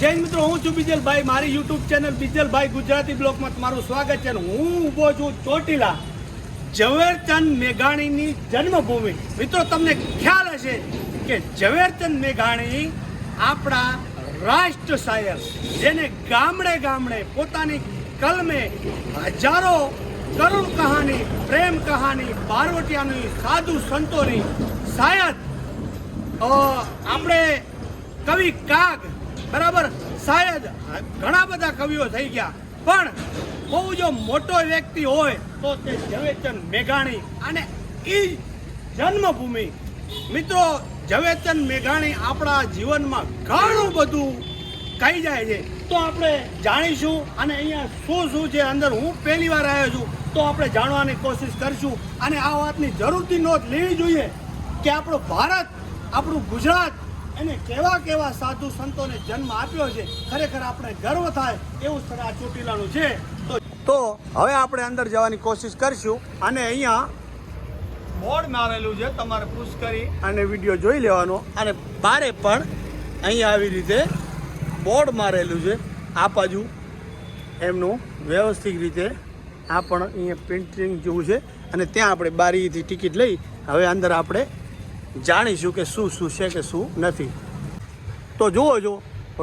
જય મિત્રો, હું છું બિજલભાઈ. મારી યુટ્યુબ ચેનલ બીજલભાઈ ગુજરાતી બ્લોગમાં તમારું સ્વાગત છે હું ઊભો છું ચોટીલા ઝવેરચંદ મેઘાણીની જન્મભૂમિ. મિત્રો, તમને ખ્યાલ હશે કે ઝવેરચંદ મેઘાણી આપણા રાષ્ટ્ર શાયર જેને ગામડે ગામડે પોતાની કલમે હજારો કરુણ કહાની, પ્રેમ કહાની, પાર્વતીયાની સાધુ સંતોની શાયદ આપણે કવિ કાગ બરાબર? શાયદ ઘણા બધા કવિઓ થઈ ગયા. પણ બહુ જો મોટો વ્યક્તિ હોય તો તે ઝવેરચંદ મેઘાણી અને એ જન્મભૂમિ. મિત્રો, ઝવેરચંદ મેઘાણી આપણા જીવનમાં ઘણું બધું કહી જાય છે. તો આપણે જાણીશું અને અહીંયા શું શું છે અંદર હું પહેલી વાર આવ્યો છું. તો આપણે જાણવાની કોશિશ કરશું અને આ વાતની જરૂરથી નોંધ લેવી જોઈએ કે આપણો ભારત, આપણું ગુજરાત એને કેવા કેવા સાધુ સંતોને જન્મ આપ્યો છે, ખરેખર આપણે ગર્વ થાય એવું સ્થળ આ ચોટીલાનું છે. તો હવે આપણે અંદર જવાની કોશિશ કરશું અને અહીંયા બોર્ડ મારેલું છે, તમારે પુશ કરી અને વીડિયો જોઈ લેવાનો. અને બારે પણ અહીંયા આવી રીતે બોર્ડ મારેલું છે, આ બાજુ એમનું વ્યવસ્થિત રીતે આ પણ અહીંયા પ્રિન્ટિંગ જેવું છે. અને ત્યાં આપણે બારીથી ટિકિટ લઈ હવે અંદર આપણે જાણીશું કે શું શું છે કે શું નથી. તો જુઓ જો,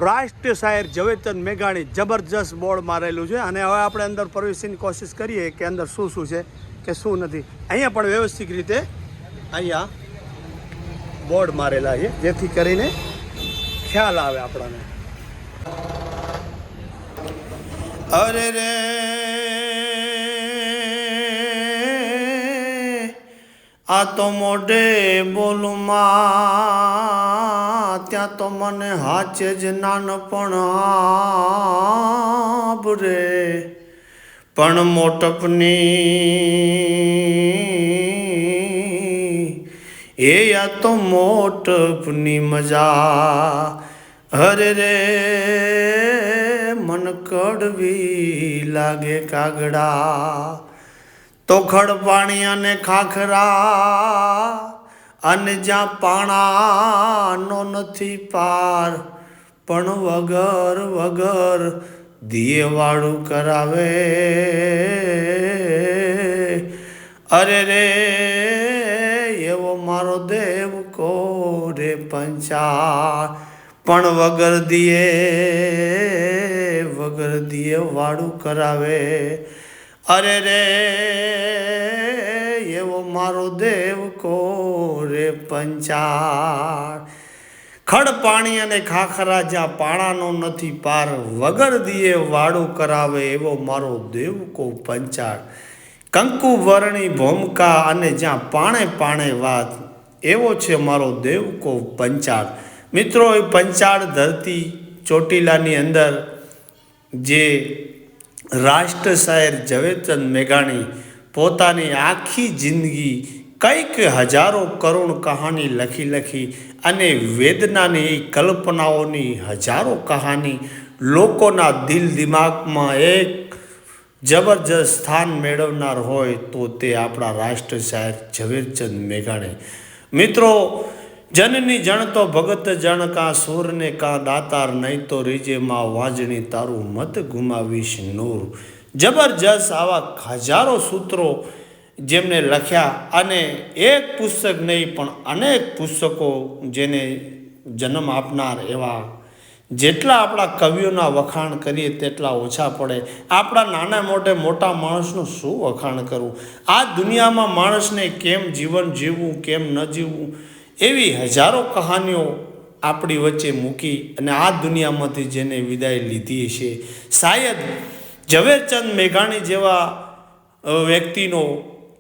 રાષ્ટ્રીય શાયર ઝવેરચંદ મેઘાણી જબરજસ્ત બોર્ડ મારેલું છે અને હવે આપણે અંદર પ્રવેશીની કોશિશ કરીએ કે અંદર શું શું છે કે શું નથી. અહીંયા પણ વ્યવસ્થિત રીતે અહીંયા બોર્ડ મારેલા છે, જેથી કરીને ખ્યાલ આવે આપણને. અરે રે આ તો મોઢે બોલું, માં, ત્યાં તો મને હાચે જ નાનપણ રે પણ મોટપની, એ આ તો મોટપની મજા. હરે રે, મન કડવી લાગે કાગડા. તો ખડ પાણી અને ખાખરા અને જ્યાં પાણાનો નથી પાર, પણ વગર વગર દિયેવાળું કરાવે. અરે રે, એવો મારો દેવ કોરે પંચા પણ વગર દિયે વગર દિયે વાળું કરાવે. અરે રે, એવો મારો દેવ કો રે પંચાળ. ખડ પાણી અને ખાખરા જ્યાં પાણાનો નથી પાર, વગર દિયે વાળું કરાવે એવો મારો દેવ કો પંચાળ. કંકુ, વરણી, ભૂમકા અને જ્યાં પાણે પાણે વાત, એવો છે મારો દેવ કો પંચાળ. મિત્રો, એ પંચાળ ધરતી ચોટીલાની અંદર જે રાષ્ટ્ર શાયર ઝવેરચંદ મેઘાણી પોતાની આખી જિંદગી કંઈક હજારો કરુણ કહાની લખી લખી અને વેદનાની કલ્પનાઓની હજારો કહાની લોકોના દિલ દિમાગમાં એક જબરજસ્ત સ્થાન મેળવનાર હોય તો તે આપણા રાષ્ટ્ર શાયર ઝવેરચંદ મેઘાણી. મિત્રો જનની જણ તો ભગત જણ કા સૂરને કા દાતાર નહીં તો રીજે માં વાજણી તારું મત ગુમાવીશ નૂર. જબરજસ્ત આવા હજારો સૂત્રો જેમને લખ્યા અને એક પુસ્તક નહીં પણ અનેક પુસ્તકો જેને જન્મ આપનાર એવા જેટલા આપણા કવિઓના વખાણ કરીએ તેટલા ઓછા પડે. આપણા નાના મોટે મોટા માણસનું શું વખાણ કરવું? આ દુનિયામાં માણસને કેમ જીવન જીવવું, કેમ ન જીવવું? એવી હજારો કહાનીઓ આપણી વચ્ચે મૂકી અને આ દુનિયામાંથી જેને વિદાય લીધી છે. શાયદ ઝવેરચંદ મેઘાણી જેવા વ્યક્તિનો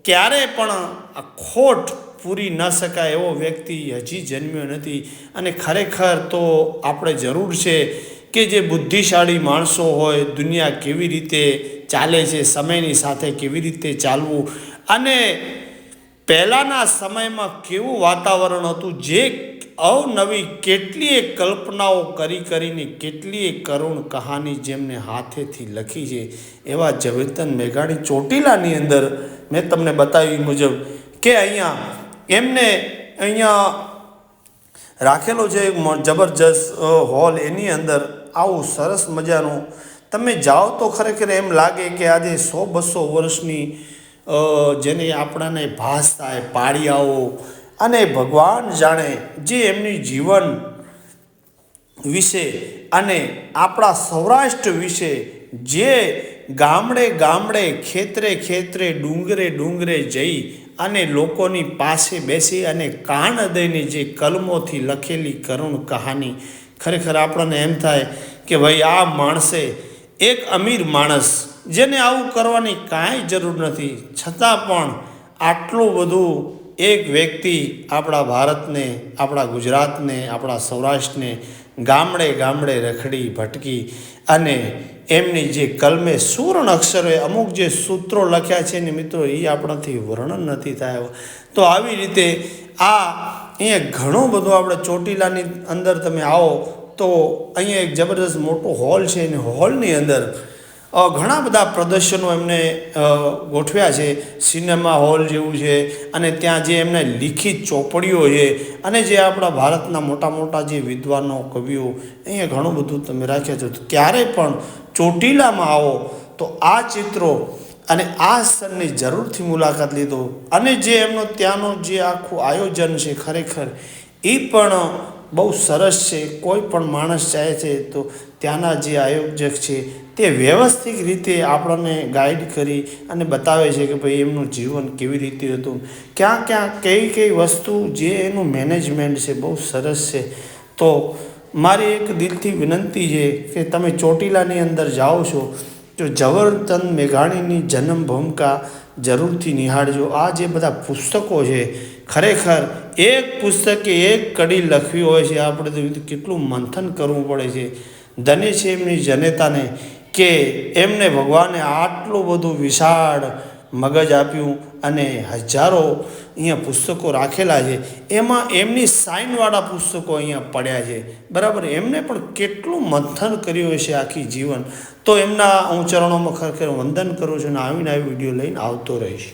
ક્યારે પણ આ ખોટ પૂરી ન શકાય એવો વ્યક્તિ હજી જન્મ્યો નથી. અને ખરેખર તો આપણે જરૂર છે કે જે બુદ્ધિશાળી માણસો હોય, દુનિયા કેવી રીતે ચાલે છે, સમયની સાથે કેવી રીતે ચાલવું. અને પહેલાંના સમયમાં કેવું વાતાવરણ હતું? જે અવનવી કેટલીય કલ્પનાઓ કરી કરીને કેટલીય કરુણ કહાની જેમને હાથેથી લખી છે, એવા ઝવેરચંદ મેઘાણી ચોટીલાની અંદર મેં તમને બતાવ્યું મુજબ કે અહીંયા એમને અહીંયા રાખેલો છે એક જબરજસ્ત હોલ. એની અંદર આવું સરસ મજાનું, તમે જાઓ તો ખરેખર એમ લાગે કે આજે સો બસો વર્ષની જેને આપણાને ભાસ થાય પાળિયાઓ અને ભગવાન જાણે જે એમની જીવન વિશે અને આપણા સૌરાષ્ટ્ર વિશે જે ગામડે ગામડે, ખેતરે ખેતરે, ડુંગરે ડુંગરે જઈ અને લોકોની પાસે બેસી અને કાન દઈને જે કલમોથી લખેલી કરુણ કહાની ખરેખર આપણને એમ થાય કે ભાઈ આ માણસે એક અમીર માણસ જેને આવું કરવાની કાંઈ જરૂર નથી. છતાં પણ આટલું બધું એક વ્યક્તિ આપણા ભારતને, આપણા ગુજરાતને, આપણા સૌરાષ્ટ્રને ગામડે ગામડે રખડી, ભટકી અને એમની જે કલમે સુવર્ણ અક્ષરે અમુક જે સૂત્રો લખ્યા છે ને મિત્રો, એ આપણાથી વર્ણન નથી થાય. તો આવી રીતે આ અહીંયા ઘણું બધું આપણે ચોટીલાની અંદર તમે આવો તો અહીંયા એક જબરદસ્ત મોટો હોલ છે અને હોલની અંદર ઘણા બધા પ્રદર્શનો એમને ગોઠવ્યા છે. સિનેમા હોલ જેવું છે અને ત્યાં જે એમને લિખિત ચોપડીઓ છે અને જે આપણા ભારતના મોટા મોટા જે વિદ્વાનો, કવિઓ, અહીંયા ઘણું બધું તમે રાખ્યા છો. ક્યારે પણ ચોટીલામાં આવો તો આ ચિત્રો અને આ સ્થળની જરૂરથી મુલાકાત લીધો. અને જે એમનો ત્યાંનો જે આખું આયોજન છે ખરેખર, એ પણ બહુ સરસ છે, કોઈ પણ માણસ ચાહે છે તો ત્યાંના જે આયોજક છે તે વ્યવસ્થિત રીતે આપણને ગાઈડ કરી અને બતાવે છે કે ભાઈ એમનું જીવન કેવી રીતે હતું. ક્યાં ક્યાં, કઈ કઈ વસ્તુ જે એનું મેનેજમેન્ટ છે બહુ સરસ છે. તો મારી એક દિલથી વિનંતી છે કે તમે ચોટીલાની અંદર જાઓ છો, તો ઝવરચંદ મેઘાણીની જન્મ ભૂમિકા જરૂરથી નિહાળજો. આ જે બધા પુસ્તકો છે ખરેખર એક પુસ્તકે એક કડી લખવી હોય છે. આપણે તો કેટલું મંથન કરવું પડે છે. ધન્ય છે એમની જનેતાને કે એમને ભગવાને આટલું બધું વિશાળ મગજ આપ્યું અને હજારો અહીંયા પુસ્તકો રાખેલા છે. એમાં એમની સાઇનવાળા પુસ્તકો અહીંયા પડ્યા છે. બરાબર? એમને પણ કેટલું મંથન કર્યું હશે આખી જીવન. તો એમના હું ચરણોમાં ખરેખર વંદન કરું છું અને આવીને આવી વીડિયો લઈને આવતો રહીશ.